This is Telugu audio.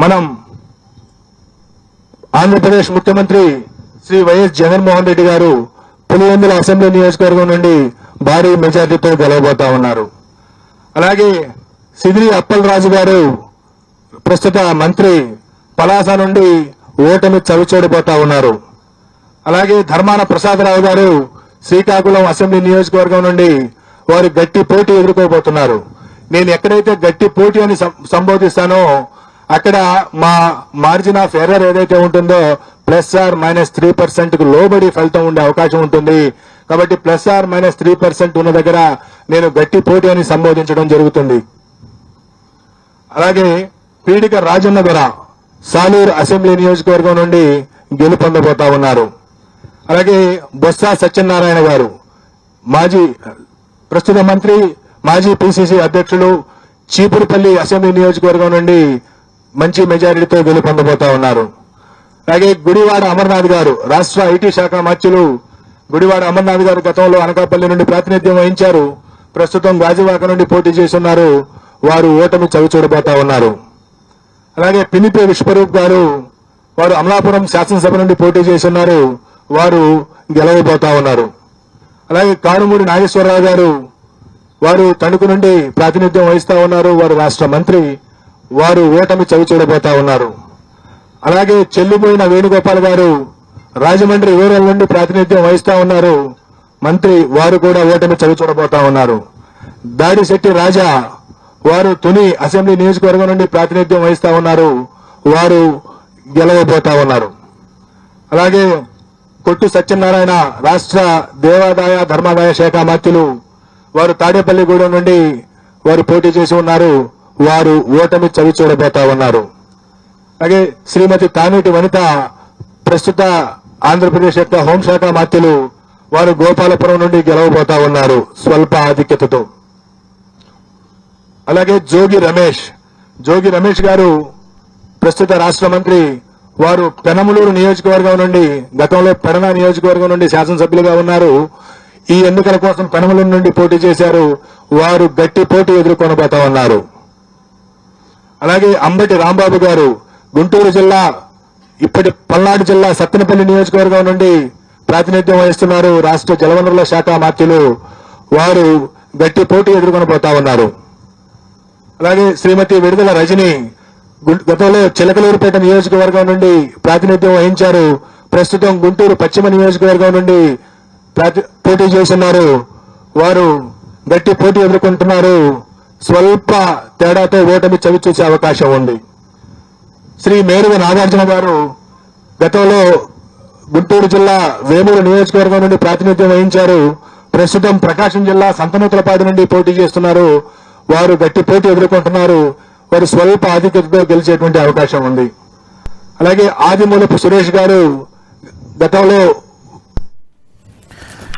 మనం ఆంధ్రప్రదేశ్ ముఖ్యమంత్రి శ్రీ వైఎస్ జగన్మోహన్ రెడ్డి గారు పులివెందుల అసెంబ్లీ నియోజకవర్గం నుండి భారీ మెజార్టీతో గెలవబోతా ఉన్నారు. అలాగే సిదిరి అప్పలరాజు గారు ప్రస్తుత మంత్రి పలాస నుండి ఓటమి చవిచూడిపోతా ఉన్నారు. అలాగే ధర్మాన ప్రసాదరావు గారు శ్రీకాకుళం అసెంబ్లీ నియోజకవర్గం నుండి వారు గట్టి పోటీ ఎదుర్కోబోతున్నారు. నేను ఎక్కడైతే గట్టి పోటీ అని సం- సంబోధిస్తానో అక్కడ మా మార్జిన్ ఆఫ్ ఎర్రర్ ఏదైతే ఉంటుందో ప్లస్ ఆర్ మైనస్ త్రీ పర్సెంట్కు లోబడి ఫలితం ఉండే అవకాశం ఉంటుంది. కాబట్టి plus or minus three percent ఉన్న దగ్గర నేను గట్టి పోటీ అని సంబోధించడం జరుగుతుంది. అలాగే పీడిక రాజన్న గొర సాలూరు అసెంబ్లీ నియోజకవర్గం నుండి గెలుపొందబోతా ఉన్నారు. అలాగే బొత్స సత్యనారాయణ గారు మాజీ ప్రస్తుత మంత్రి మాజీ పిసిసి అధ్యక్షులు చీపురుపల్లి అసెంబ్లీ నియోజకవర్గం నుండి మంచి మెజారిటీతో గెలుపొందబోతా ఉన్నారు. అలాగే గుడివాడ అమర్నాథ్ గారు రాష్ట్ర ఐటీ శాఖ మంత్రులు గుడివాడ అమర్నాథ్ గారు గతంలో అనకాపల్లి నుండి ప్రాతినిధ్యం వహించారు. ప్రస్తుతం గాజువాక నుండి పోటీ చేస్తున్నారు. వారు ఓటమి చవిచూడబోతా ఉన్నారు. అలాగే పినిపే విశ్వరూప్ గారు వారు అమలాపురం శాసనసభ నుండి పోటీ చేస్తున్నారు. వారు గెలవబోతా ఉన్నారు. అలాగే కానుమూడి నాగేశ్వరరావు గారు వారు తణుకు నుండి ప్రాతినిధ్యం వహిస్తా ఉన్నారు. వారు రాష్ట్ర మంత్రి వారు ఓటమి చవిచూడబోతా ఉన్నారు. అలాగే చెల్లిపోయిన వేణుగోపాల్ గారు రాజమండ్రి రూరల్ నుండి ప్రాతినిధ్యం వహిస్తా ఉన్నారు. మంత్రి వారు కూడా ఓటమి చవిచూడబోతా ఉన్నారు. దాడిశెట్టి రాజా వారు తుని అసెంబ్లీ నియోజకవర్గం నుండి ప్రాతినిధ్యం వహిస్తా ఉన్నారు. వారు గెలవబోతా ఉన్నారు. అలాగే కొట్టు సత్యనారాయణ రాష్ట్ర దేవాదాయ ధర్మాదాయ శాఖ మంత్రులు వారు తాడేపల్లిగూడెం నుండి వారు పోటీ చేసి ఉన్నారు. వారు ఓటమి చవి చూడబోతా ఉన్నారు. అలాగే శ్రీమతి తానేటి వనిత ప్రస్తుత ఆంధ్రప్రదేశ్ యొక్క హోంశాఖ మంత్రులు వారు గోపాలపురం నుండి గెలవబోతా ఉన్నారు. స్వల్ప ఆధిక్యతతో. అలాగే జోగి రమేష్. జోగి రమేష్ గారు ప్రస్తుత రాష్ట్ర మంత్రి వారు పెనమలూరు నియోజకవర్గం నుండి గతంలో పెడన నియోజకవర్గం నుండి శాసనసభ్యులుగా ఉన్నారు. ఈ ఎన్నికల కోసం పెనమలూరు నుండి పోటీ చేశారు. వారు గట్టి పోటీ ఎదుర్కొనబోతా ఉన్నారు. అలాగే అంబటి రాంబాబు గారు గుంటూరు జిల్లా ఇప్పటి పల్నాడు జిల్లా సత్తెనపల్లి నియోజకవర్గం నుండి ప్రాతినిధ్యం వహిస్తున్నారు రాష్ట్ర జలవనరుల శాఖ మంత్రులు వారు గట్టి పోటీ ఎదుర్కొనబోతా ఉన్నారు. అలాగే శ్రీమతి విడుదల రజని గతంలో చిలకలూరుపేట నియోజకవర్గం నుండి ప్రాతినిధ్యం వహించారు. ప్రస్తుతం గుంటూరు పశ్చిమ నియోజకవర్గం నుండి ప్రాతి- పోటీ చేస్తున్నారు. వారు గట్టి పోటీ ఎదుర్కొంటున్నారు. స్వల్ప తేడాతో ఓటమి చవి చూసే అవకాశం ఉంది. శ్రీ మేరుగ నాగార్జున గారు గతంలో గుంటూరు జిల్లా వేమూరు నియోజకవర్గం నుండి ప్రాతినిధ్యం వహించారు. ప్రస్తుతం ప్రకాశం జిల్లా సంతనూతలపాడు నుండి పోటీ చేస్తున్నారు. వారు గట్టి పోటీ ఎదుర్కొంటున్నారు. వారు స్వల్ప ఆధిక్యతతో గెలిచేటువంటి అవకాశం ఉంది. అలాగే ఆదిమూలపు సురేష్ గారు గతంలో